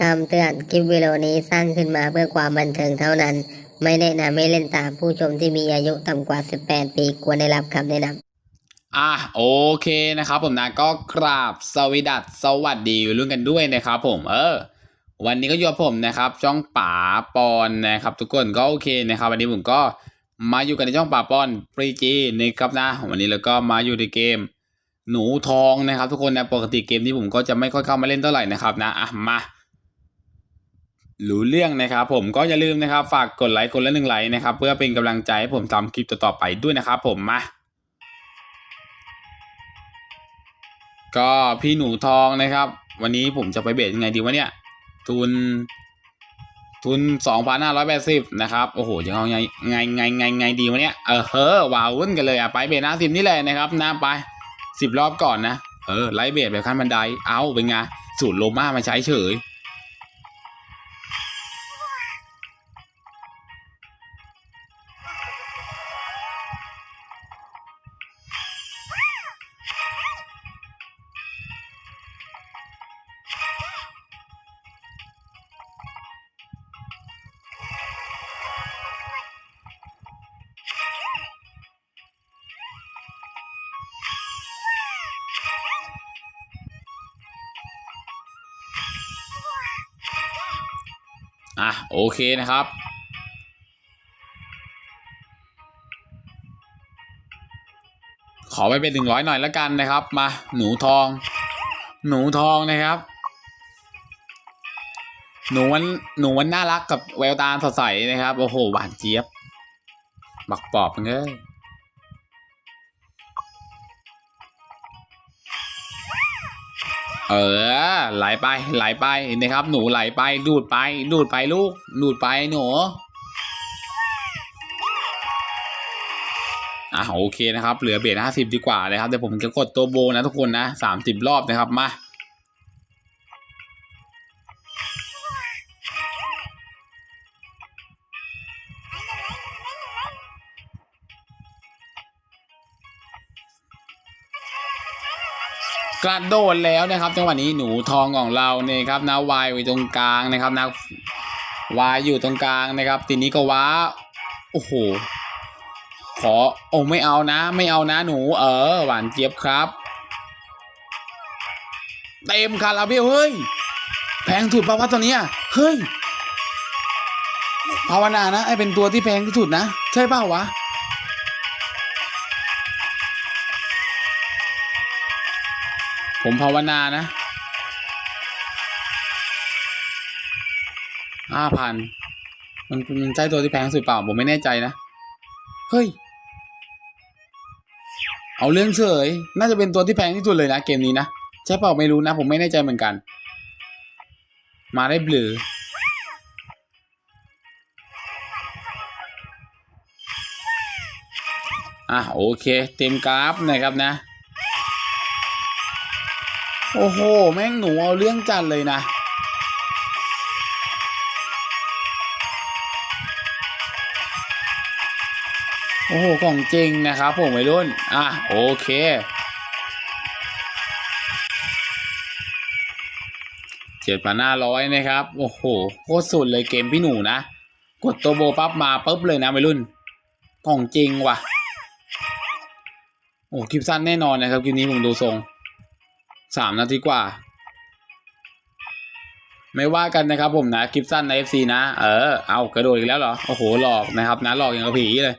คำเตือนคลิปวิดีโอนี้สร้างขึ้นมาเพื่อความบันเทิงเท่านั้น ไม่แนะนำให้เล่นตามผู้ชมที่มีอายุต่ำกว่า 18 ปีควรได้รับคำแนะนำอะโอเคนะครับผมนะก็กราบสวสดัสสวัสดีรุ่นกันด้วยนะครับผมเออ วันนี้ก็อยู่กับผมนะครับ ช่องป๋าปอนนะครับ ทุกคนก็โอเคนะครับ วันนี้ผมก็มาอยู่กันในช่องป๋าปอนปรีจีนะครับนะ วันนี้แล้วก็มาอยู่ในเกม หนูทองนะครับ ทุกคนนะปกติเกมที่ผมก็จะไม่ค่อยเข้ามาเล่นเท่าไหร่นะครับนะอะมา รู้เรื่องนะครับผมก็อย่าลืมนะครับ ฝากกดไลค์กดละหนึ่งไลค์นะครับ เพื่อเป็นกำลังใจให้ผมทำคลิปต่อๆไปด้วยนะครับผมมาก็พี่หนูทองนะครับ วันนี้ผมจะไปเบสยังไงดีวะเนี่ย ทุน ทุนสองพันห้าร้อยแปดสิบนะครับโอ้โหจะเอาไงไงไงไงไงดีวะเนี่ยเออเฮ้อว้าวุ่นกันเลยอะไปเบสหน้าสิบนี่แหละนะครับนะไปสิบรอบก่อนนะเออไล่เบสแบบขั้นบันไดเอาเป็นไงสูตรโลมามาใช้เฉย อะโอเคนะครับ ขอไปเป็นหนึ่งร้อยหน่อยแล้วกันนะครับ มาหนูทอง หนูทองนะครับ หนูวันหนูวันน่ารักกับแววตาสดใสนะครับ โอ้โหหวานเจี๊ยบ บักปอบเงย เออ ไหลไปไหลไปนะครับ หนูไหลไปดูดไปดูดไปลูกดูดไปหนูอะโอเคนะครับ เหลือเบรดห้าสิบดีกว่านะครับเดี๋ยวผมจะกดตัวโบนะทุกคนนะสามสิบรอบนะครับมา กระโดดแล้วนะครับจังหวะนี้หนูทองของเราเนี่ยครับนะวายไว้ตรงกลางนะครับนะวายอยู่ตรงกลางนะครับ ทีนี้ก็ว้าโอ้โหขอโอ้ไม่เอานะ ไม่เอานะหนู เออ หวานเจี๊ยบครับเต็มคาราเบลเฮ้ยแพงสุดปะวะตัวเนี้ยเฮ้ยภาวนานะไอเป็นตัวที่แพงที่สุดนะ ใช่เปล่าวะ ผมภาวนานะห้าพันมันมันใช่ตัวที่แพงสุดเปล่า ผมไม่แน่ใจนะ เฮ้ย เอาเรื่องเฉย น่าจะเป็นตัวที่แพงที่สุดเลยนะ เกมนี้นะ ใช่เปล่าไม่รู้นะ ผมไม่แน่ใจเหมือนกัน มาได้บลืออะโอเค เต็มกราฟนะครับนะ โอ้โห แม่งหนูเอาเรื่องจัดเลยนะ โอ้โห ของจริงนะครับผมวัยรุ่น อะ โอเคเจ็ดพันห้าร้อยนะครับ โอ้โห โคตรสุดเลยเกมพี่หนูนะ กดตัวโบปั๊บมาปุ๊บเลยนะวัยรุ่น ของจริงว่ะ โอ้คลิปสั้นแน่นอนนะครับ คลิปนี้ผมดูทรง สามนาทีกว่า ไม่ว่ากันนะครับผมนะคลิปสั้นใน FC นะ เออ เอากระโดดอีกแล้วเหรอ โอ้โห หลอกนะครับนะหลอกอย่างกระผีเลย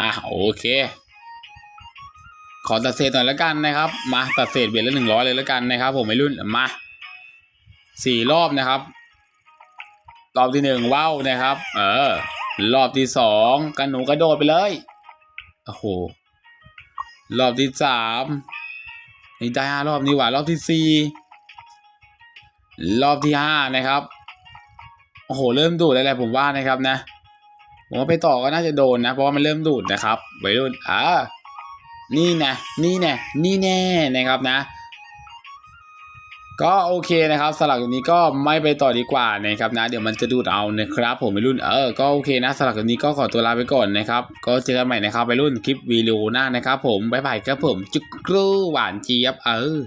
อะโอเค ขอตัดเศษหน่อยแล้วกันนะครับ มาตัดเศษเบียดละหนึ่งร้อยเลยแล้วกันนะครับ ผมไม่รุ่นมาสี่รอบนะครับ รอบที่หนึ่งว้าวนะครับ เออ รอบที่สองกันหนูกระโดดไปเลย โอ้โห รอบที่สามนี่ได้ห้ารอบนี่หว่ารอบที่สี่รอบที่ห้านะครับ โอ้โห เริ่มดูดอะไรผมว่านะครับนะ ผมว่าไปต่อก็น่าจะโดนนะ เพราะว่ามันเริ่มดูดนะครับวัยรุ่นอ่านี่นะ นี่แน่นี่แน่นะครับนะ ก็โอเคนะครับสำหรับวันนี้ก็ไม่ไปต่อดีกว่านะครับนะ เดี๋ยวมันจะดูดเอานะครับ ผมไปรุ่นเออก็โอเคนะสำหรับวันนี้ก็ขอตัวลาไปก่อนนะครับก็เจอกันใหม่นะครับไปรุ่นคลิปวีดีโอหน้านะครับ ผมบ๊ายบายครับผมจุกกรูหวานเจี๊ยบเออ